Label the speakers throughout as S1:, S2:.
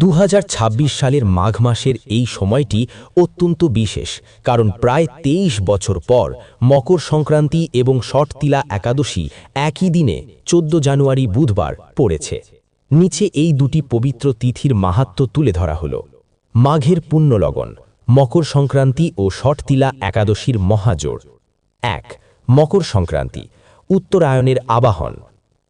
S1: দু হাজার ছাব্বিশ সালের মাঘ মাসের এই সময়টি অত্যন্ত বিশেষ, কারণ প্রায় ২৩ বছর পর মকর সংক্রান্তি এবং শটতিলা একাদশী একই দিনে ১৪ জানুয়ারি বুধবার পড়েছে। নিচে এই দুটি পবিত্র তিথির মাহাত্ম তুলে ধরা হল। মাঘের পুণ্যলগন মকর সংক্রান্তি ও শটতিলা একাদশীর মহাজোড়। এক, মকর সংক্রান্তি, উত্তরায়ণের আবাহন।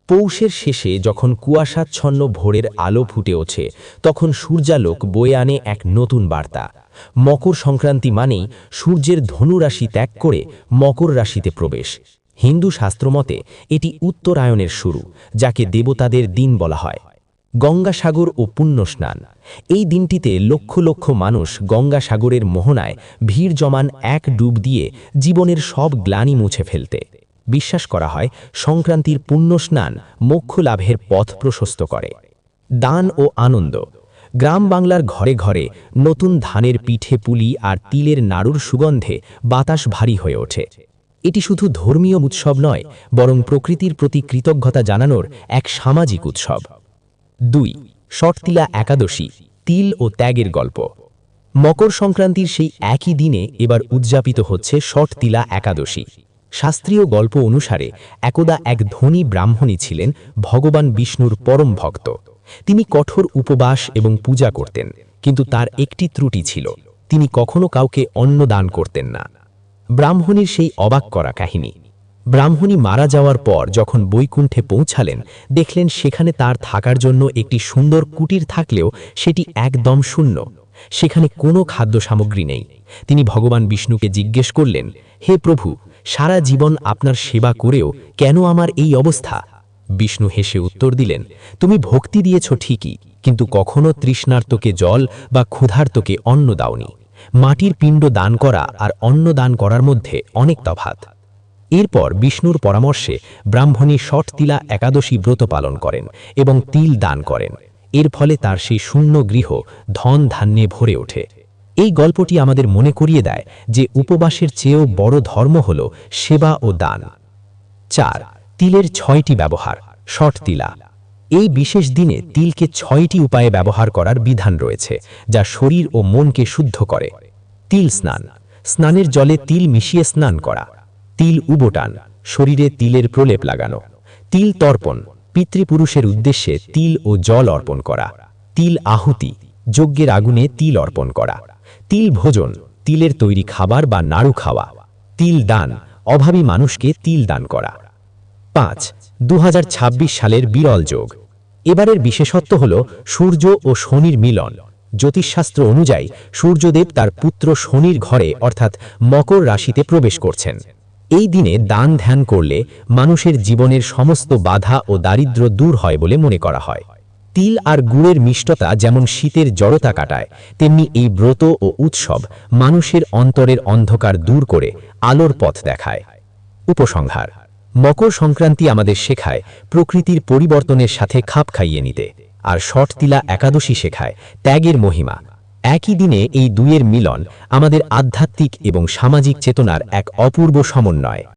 S1: পৌষের শেষে যখন কুয়াশাচ্ছন্ন ভোরের আলো ফুটে ওঠে, তখন সূর্যালোক বয়ে আনে এক নতুন বার্তা। মকর সংক্রান্তি মানেই সূর্যের ধনুরাশি ত্যাগ করে মকর রাশিতে প্রবেশ। হিন্দু শাস্ত্রমতে এটি উত্তরায়ণের শুরু, যাকে দেবতাদের দিন বলা হয়। গঙ্গাসাগর ও পুণ্যস্নান। এই দিনটিতে লক্ষ লক্ষ মানুষ গঙ্গাসাগরের মোহনায় ভিড় জমান এক ডুব দিয়ে জীবনের সব গ্লানি মুছে ফেলতে। বিশ্বাস করা হয়, সংক্রান্তির পুণ্যস্নান মোক্ষ লাভের পথ প্রশস্ত করে। দান ও আনন্দ। গ্রাম বাংলার ঘরে ঘরে নতুন ধানের পিঠে পুলি আর তিলের নাড়ুর সুগন্ধে বাতাস ভারী হয়ে ওঠে। এটি শুধু ধর্মীয় উৎসব নয়, বরং প্রকৃতির প্রতি কৃতজ্ঞতা জানানোর এক সামাজিক উৎসব। দুই শটতিলা একাদশী, তিল ও ত্যাগের গল্প। মকর সংক্রান্তির সেই একই দিনে এবার উদযাপিত হচ্ছে শটতিলা একাদশী। শাস্ত্রীয় গল্প অনুসারে, একদা এক ধনী ব্রাহ্মণী ছিলেন ভগবান বিষ্ণুর পরম ভক্ত। তিনি কঠোর উপবাস এবং পূজা করতেন, কিন্তু তার একটি ত্রুটি ছিল, তিনি কখনো কাউকে অন্ন দান করতেন না। ব্রাহ্মণীর সেই অবাক করা কাহিনী। ব্রাহ্মণী মারা যাওয়ার পর যখন বৈকুণ্ঠে পৌঁছালেন, দেখলেন সেখানে তার থাকার জন্য একটি সুন্দর কুটির থাকলেও সেটি একদম শূন্য। সেখানে কোনো খাদ্য সামগ্রী নেই। তিনি ভগবান বিষ্ণুকে জিজ্ঞেস করলেন, হে প্রভু সারা জীবন আপনার সেবা করেও কেন আমার এই অবস্থা? বিষ্ণু হেসে উত্তর দিলেন, তুমি ভক্তি দিয়েছ ঠিকই, কিন্তু কখনো তৃষ্ণার্তকে জল বা ক্ষুধার্তকে অন্ন দাওনি। মাটির পিণ্ড দান করা আর অন্ন দান করার মধ্যে অনেক তফাত এরপর বিষ্ণুর পরামর্শে ব্রাহ্মণী শটতিলা একাদশী ব্রত পালন করেন এবং তিল দান করেন। এর ফলে তার সেই শূন্য গৃহ ধন ধান্যে ভরে ওঠে। এই গল্পটি আমাদের মনে করিয়ে দেয় যে উপবাসের চেয়েও বড় ধর্ম হল সেবা ও দান। চার, তিলের ছয়টি ব্যবহার শট তিলা। এই বিশেষ দিনে তিলকে ছয়টি উপায়ে ব্যবহার করার বিধান রয়েছে, যা শরীর ও মনকে শুদ্ধ করে। তিল স্নান। স্নানের জলে তিল মিশিয়ে স্নান করা। তিল উবোটান, শরীরে তিলের প্রলেপ লাগানো। তিল তর্পণ, পিতৃপুরুষের উদ্দেশ্যে তিল ও জল অর্পণ করা। তিল আহুতি, যজ্ঞের আগুনে তিল অর্পণ করা। তিল ভোজন, তিলের তৈরি খাবার বা নাড়ু খাওয়া, তিল দান, অভাবী মানুষকে তিল দান করা। পাঁচ দু সালের বিরল যোগ। এবারের বিশেষত্ব হল সূর্য ও শনির মিলন। জ্যোতিষশাস্ত্র অনুযায়ী সূর্যদেব তার পুত্র শনির ঘরে, অর্থাৎ মকর রাশিতে প্রবেশ করছেন। এই দিনে দান ধ্যান করলে মানুষের জীবনের সমস্ত বাধা ও দারিদ্র দূর হয় বলে মনে করা হয়। তিল আর গুড়ের মিষ্টতা যেমন শীতের জড়তা কাটায়, তেমনি এই ব্রত ও উৎসব মানুষের অন্তরের অন্ধকার দূর করে আলোর পথ দেখায়। উপসংহার, মকর সংক্রান্তি আমাদের শেখায় প্রকৃতির পরিবর্তনের সাথে খাপ খাইয়ে নিতে, আর শট তিলা একাদশী শেখায় ত্যাগের মহিমা। একই দিনে এই দুইয়ের মিলন আমাদের আধ্যাত্মিক এবং সামাজিক চেতনার এক অপূর্ব সমন্বয়।